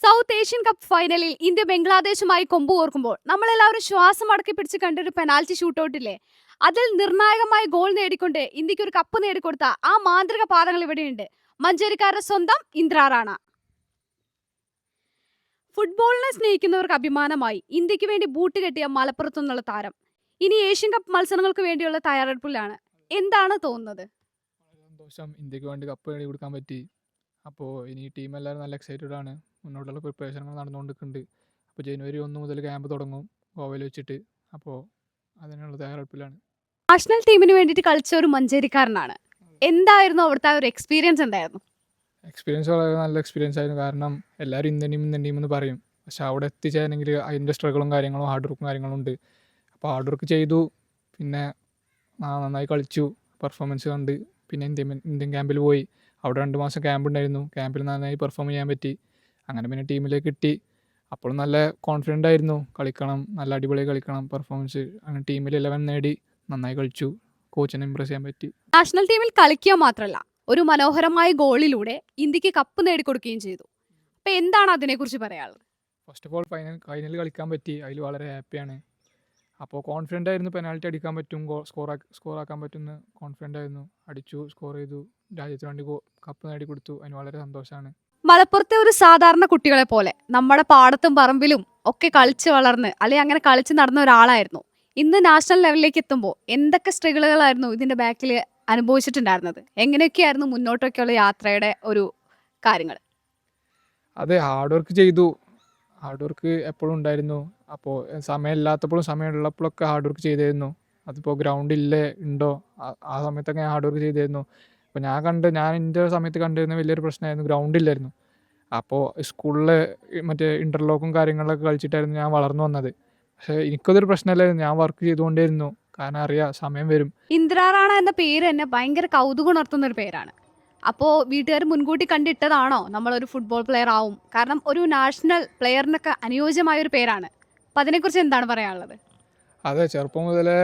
South Asian cup ഫൈനലിൽ India ബംഗ്ലാദേശുമായി കൊമ്പ് കോർക്കുമ്പോൾ നമ്മളെല്ലാവരും ശ്വാസം അടക്കി പിടിച്ച് കണ്ടൊരു പെനാൽറ്റി ഷൂട്ടൗട്ടില്ലേ അതിൽ നിർണായകമായ ഗോൾ നേടിക്കൊണ്ട് ഇന്ത്യയ്ക്ക് ഒരു കപ്പ് നേടിക്കൊടുത്ത ആ മാന്ത്രിക പാദങ്ങൾ ഇവിടെയുണ്ട്. മഞ്ചേരിക്കാരുടെ സ്വന്തം ഇന്ദ്ര റാണ. ഫുട്ബോളിനെ സ്നേഹിക്കുന്നവർക്ക് അഭിമാനമായി ഇന്ത്യയ്ക്ക് വേണ്ടി ബൂട്ട് കെട്ടിയ മലപ്പുറത്തു നിന്നുള്ള താരം. ഇനി ഏഷ്യൻ കപ്പ് മത്സരങ്ങൾക്ക് വേണ്ടിയുള്ള തയ്യാറെടുപ്പിലാണ്. എന്താണ് തോന്നുന്നത്? സന്തോഷം. ഇന്ത്യയ്ക്ക് വേണ്ടി കപ്പ് നേടി കൊടുക്കാൻ പറ്റി. അപ്പോൾ ഇനി ടീം എല്ലാവരും നല്ല എക്സൈറ്റഡ് ആണ്. മുന്നോട്ടുള്ള പ്രിപ്പറേഷനുകൾ നടന്നുകൊണ്ടിരിക്കുന്നുണ്ട്. അപ്പോൾ ജനുവരി ഒന്ന് മുതൽ ക്യാമ്പ് തുടങ്ങും ഗോവയിൽ വെച്ചിട്ട്. അപ്പോൾ അതിനുള്ള തയ്യാറെടുപ്പിലാണ്. നാഷണൽ ടീമിന് വേണ്ടിയിട്ട് കളിച്ച ഒരു മഞ്ചേരിക്കാരനാണ്. എന്തായിരുന്നു അവിടുത്തെ ഒരു എക്സ്പീരിയൻസ് എന്തായിരുന്നു? എക്സ്പീരിയൻസ് വളരെ നല്ല എക്സ്പീരിയൻസ് ആയിരുന്നു. കാരണം എല്ലാവരും ഇന്ത്യൻ ടീം ഇന്ത്യൻ ടീം എന്ന് പറയും. പക്ഷെ അവിടെ എത്തിച്ചേരണമെങ്കിൽ അതിന്റെ സ്ട്രഗിളും കാര്യങ്ങളും ഹാർഡ് വർക്കും കാര്യങ്ങളും ഉണ്ട്. അപ്പോൾ ഹാർഡ് വർക്ക് ചെയ്തു. പിന്നെ നന്നായി കളിച്ചു. പെർഫോമൻസ് കണ്ട്. പിന്നെ ഇന്ത്യൻ ഇന്ത്യൻ ക്യാമ്പിൽ പോയി. അവിടെ രണ്ട് മാസം ക്യാമ്പ് ഉണ്ടായിരുന്നു. ക്യാമ്പിൽ നന്നായി പെർഫോം ചെയ്യാൻ പറ്റി. അങ്ങനെ പിന്നെ ടീമിലേക്ക് കിട്ടി. അപ്പോഴും നല്ല കോൺഫിഡന്റ് ആയിരുന്നു. കളിക്കണം നല്ല അടിപൊളി കളിക്കണം പെർഫോമൻസ് അങ്ങനെ ടീമിൽ ഇലവൻ നേടി നന്നായി കളിച്ചു. കോച്ചിനെ ഇമ്പ്രസ് ചെയ്യാൻ പറ്റി. നാഷണൽ ടീമിൽ കളിക്കുക മാത്രമല്ല ഒരു മനോഹരമായ ഗോളിലൂടെ ഇന്ത്യയ്ക്ക് കപ്പ് നേടിക്കൊടുക്കുകയും ചെയ്തു. അപ്പോൾ എന്താണ് അതിനെക്കുറിച്ച് പറയാനുള്ളത്? First of all final final കളിക്കാൻ പറ്റി. അതിൽ വളരെ ഹാപ്പിയാണ് അപ്പോൾ കോൺഫിഡന്റ് ആയിരുന്നു പെനാൽറ്റി അടിക്കാൻ പറ്റും ഗോൾ സ്കോർ സ്കോർ ആക്കാൻ പറ്റുമെന്ന് കോൺഫിഡന്റ് ആയിരുന്നു. അടിച്ചു സ്കോർ ചെയ്തു. രാജ്യത്തിന് വേണ്ടി കപ്പ് നേടി കൊടുത്തു അതിന് വളരെ സന്തോഷമാണ്. മലപ്പുറത്തെ ഒരു സാധാരണ കുട്ടികളെ പോലെ നമ്മുടെ പാടത്തും പറമ്പിലും ഒക്കെ കളിച്ച് വളർന്ന് അല്ലെങ്കിൽ അങ്ങനെ കളിച്ച് നടന്ന ഒരാളായിരുന്നു. ഇന്ന് നാഷണൽ ലെവലിലേക്ക് എത്തുമ്പോൾ എന്തൊക്കെ സ്ട്രഗിളുകളായിരുന്നു ഇതിന്റെ ബാക്കിൽ അനുഭവിച്ചിട്ടുണ്ടായിരുന്നത്? എങ്ങനെയൊക്കെയായിരുന്നു മുന്നോട്ടൊക്കെയുള്ള യാത്രയുടെ ഒരു കാര്യങ്ങൾ? അതെ ഹാർഡ് വർക്ക് ചെയ്തു. ഹാർഡ് വർക്ക് എപ്പോഴും ഉണ്ടായിരുന്നു. അപ്പോൾ സമയമില്ലാത്തപ്പോഴും സമയമുള്ളപ്പോഴൊക്കെ ഹാർഡ് വർക്ക് ചെയ്തായിരുന്നു അതിപ്പോൾ ഗ്രൗണ്ട് ഇല്ലേ ഉണ്ടോ? ആ- സമയത്തൊക്കെ ഞാൻ ഹാർഡ് വർക്ക് ചെയ്തിരുന്നു. അപ്പോൾ ഞാൻ കണ്ട് ഞാൻ എന്റെ സമയത്ത് കണ്ടിരുന്ന വലിയൊരു പ്രശ്നമായിരുന്നു ഗ്രൗണ്ട് ഇല്ലായിരുന്നു. അപ്പോൾ സ്കൂളിൽ മറ്റേ ഇന്റർലോക്കും കാര്യങ്ങളൊക്കെ കളിച്ചിട്ടായിരുന്നു ഞാൻ വളർന്നു വന്നത്. പക്ഷേ എനിക്കതൊരു പ്രശ്നമല്ലായിരുന്നു ഞാൻ വർക്ക് ചെയ്തുകൊണ്ടേയിരുന്നു. കാരണം അറിയാം സമയം വരും. ഇന്ദ്രാറാണ എന്ന പേര് തന്നെ ഭയങ്കര കൗതുകം ഉണർത്തുന്ന ഒരു പേരാണ്. അപ്പോൾ വീട്ടുകാർ മുൻകൂട്ടി കണ്ടിട്ടതാണോ നമ്മളൊരു ഫുട്ബോൾ പ്ലെയർ ആവും? കാരണം ഒരു നാഷണൽ പ്ലെയറിനൊക്കെ അനുയോജ്യമായ ഒരു പേരാണ്. അപ്പം അതിനെക്കുറിച്ച് എന്താണ് പറയാനുള്ളത്? അതെ ചെറുപ്പം മുതലേ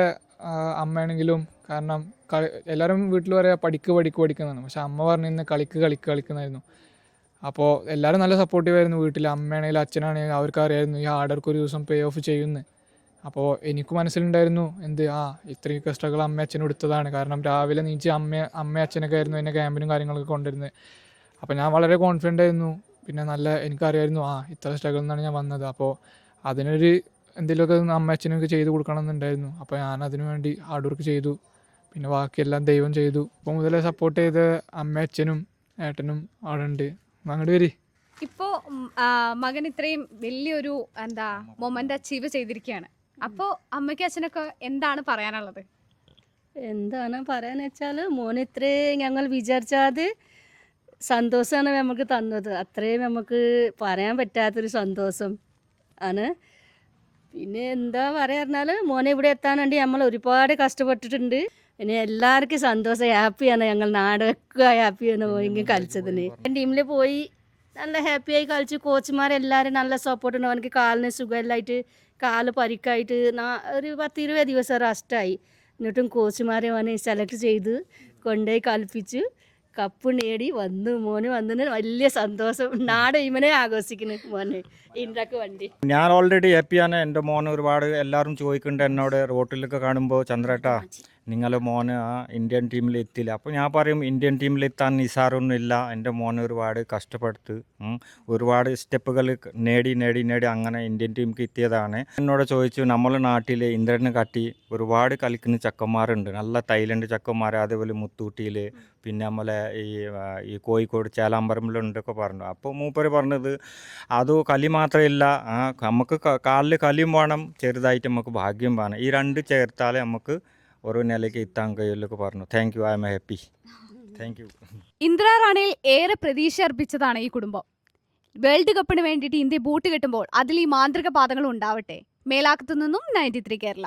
അമ്മയാണെങ്കിലും കാരണം കളി എല്ലാവരും വീട്ടിൽ പറയാ പഠിക്ക് പഠിക്ക് പഠിക്കുന്നതാണ് പക്ഷെ അമ്മ പറഞ്ഞു പറഞ്ഞിരുന്ന കളിക്ക് കളിക്ക് കളിക്കുന്നതായിരുന്നു അപ്പോൾ എല്ലാവരും നല്ല സപ്പോർട്ടീവ് ആയിരുന്നു വീട്ടിൽ അമ്മയാണെങ്കിലും അച്ഛനാണെങ്കിലും അവർക്ക് അറിയായിരുന്നു ഈ ഹാർഡ് വർക്ക് ഒരു ദിവസം പേ ഓഫ് ചെയ്യുമെന്ന് അപ്പോൾ എനിക്ക് മനസ്സിലുണ്ടായിരുന്നു എന്ത് ആ ഇത്രയും കഷ്ടങ്ങൾ അമ്മ അച്ഛനും എടുത്തതാണ്. കാരണം രാവിലെ നീച്ച് അമ്മ അമ്മ അച്ഛനൊക്കെ ആയിരുന്നു എന്നെ ക്യാമ്പിനും കാര്യങ്ങളൊക്കെ കൊണ്ടിരുന്നത് അപ്പോൾ ഞാൻ വളരെ കോൺഫിഡന്റ് ആയിരുന്നു. പിന്നെ നല്ല എനിക്കറിയായിരുന്നു ആ ഇത്ര സ്ട്രഗിൾ നിന്നാണ് ഞാൻ വന്നത്. അപ്പോൾ അതിനൊരു എന്തെങ്കിലുമൊക്കെ ഒന്ന് അമ്മ അച്ഛനൊക്കെ ചെയ്ത് കൊടുക്കണം എന്നുണ്ടായിരുന്നു അപ്പോൾ ഞാൻ അതിനു വേണ്ടി ഹാർഡ് വർക്ക് ചെയ്തു. പിന്നെ ബാക്കിയെല്ലാം ദൈവം ചെയ്തു. അപ്പോൾ മുതലേ സപ്പോർട്ട് ചെയ്ത അമ്മ അച്ഛനും ഏട്ടനും അവിടെ ഉണ്ട്. അങ്ങോട്ട് വരി. ഇപ്പോൾ മകൻ ഇത്രയും വലിയൊരു എന്താ മൊമെന്റ് അച്ചീവ് ചെയ്തിരിക്കുകയാണ്. അപ്പോൾ അമ്മയ്ക്കും അച്ഛനൊക്കെ എന്താണ് പറയാനുള്ളത്? എന്താണ് പറയാന്ന് വെച്ചാൽ മോൻ ഇത്രയും ഞങ്ങൾ വിചാരിച്ചാത് സന്തോഷമാണ് നമുക്ക് തന്നത്. അത്രയും നമുക്ക് പറയാൻ പറ്റാത്തൊരു സന്തോഷം ആണ്. പിന്നെ എന്താ പറയാ മോനെ ഇവിടെ എത്താൻ വേണ്ടി നമ്മൾ ഒരുപാട് കഷ്ടപ്പെട്ടിട്ടുണ്ട്. പിന്നെ എല്ലാവർക്കും സന്തോഷം. ഹാപ്പിയാണ് ഞങ്ങൾ നാടൊക്കെ ഹാപ്പിയാണ് പോയി കളിച്ചതിന് ടീമിൽ പോയി നല്ല ഹാപ്പിയായി കളിച്ച്. കോച്ചുമാരെല്ലാവരും നല്ല സപ്പോർട്ട് ഉണ്ട്. അവനക്ക് കാലിന് സുഖമില്ലായിട്ട് കാൽ പരിക്കായിട്ട് നാ- ഒരു പത്ത് ഇരുപത് ദിവസം റെസ്റ്റായി എന്നിട്ടും കോച്ചുമാരെ അവനെ സെലക്ട് ചെയ്ത് കൊണ്ടുപോയി കളിപ്പിച്ച്. കപ്പ് നേടി വന്നു. മോന് വന്നതിന് വലിയ സന്തോഷം. നാട് ഇവനെ ആഘോഷിക്കുന്നു മോനെ. ഇന്ത്യയ്ക്ക് വണ്ടി. ഞാൻ ഓൾറെഡി ഹാപ്പിയാണ് എന്റെ മോനെ ഒരുപാട് എല്ലാവരും ചോദിക്കുന്നുണ്ട് എന്നോട്. റോട്ടിലൊക്കെ കാണുമ്പോൾ ചന്ദ്രേട്ടാ നിങ്ങൾ മോന് ആ ഇന്ത്യൻ ടീമിൽ എത്തില്ല അപ്പോൾ ഞാൻ പറയും ഇന്ത്യൻ ടീമിൽ എത്താൻ നിസാറൊന്നും ഇല്ല എന്റെ മോൻ ഒരുപാട് കഷ്ടപ്പെടുത്ത് ഒരുപാട് സ്റ്റെപ്പുകൾ നേടി നേടി നേടി അങ്ങനെ ഇന്ത്യൻ ടീമിക്ക് എത്തിയതാണ്. എന്നോട് ചോദിച്ചു നമ്മളെ നാട്ടിൽ ഇന്ദ്രനെ കാട്ടി ഒരുപാട് കളിക്കുന്ന ചക്കന്മാരുണ്ട്. നല്ല തൈലൻഡ് ചക്കന്മാർ അതേപോലെ മുത്തൂട്ടിയിൽ പിന്നെ നമ്മളെ ഈ ഈ കോഴിക്കോട് ചേലാമ്പറമ്പിലുണ്ടൊക്കെ പറഞ്ഞു. അപ്പോൾ മൂപ്പര് പറഞ്ഞത് അത് കളി മാത്രമല്ല നമുക്ക് കാലിൽ കലിയും വേണം ചെറുതായിട്ട് നമുക്ക് ഭാഗ്യം വേണം. ഈ രണ്ട് ചേർത്താലേ നമുക്ക് നിലയ്ക്ക് എത്താൻ കഴിയുമല്ലോ പറഞ്ഞു. Thank you I'm happy thank you ഏറെ പ്രതീക്ഷ അർപ്പിച്ചതാണ് ഈ കുടുംബം. വേൾഡ് കപ്പിന് വേണ്ടിയിട്ട് ഇന്ത്യ ബൂട്ട് കെട്ടുമ്പോൾ അതിൽ ഈ മാന്ത്രിക പാദങ്ങൾ ഉണ്ടാവട്ടെ. മേലാക്കത്തു നിന്നും നയന്റി ത്രീ കേരള.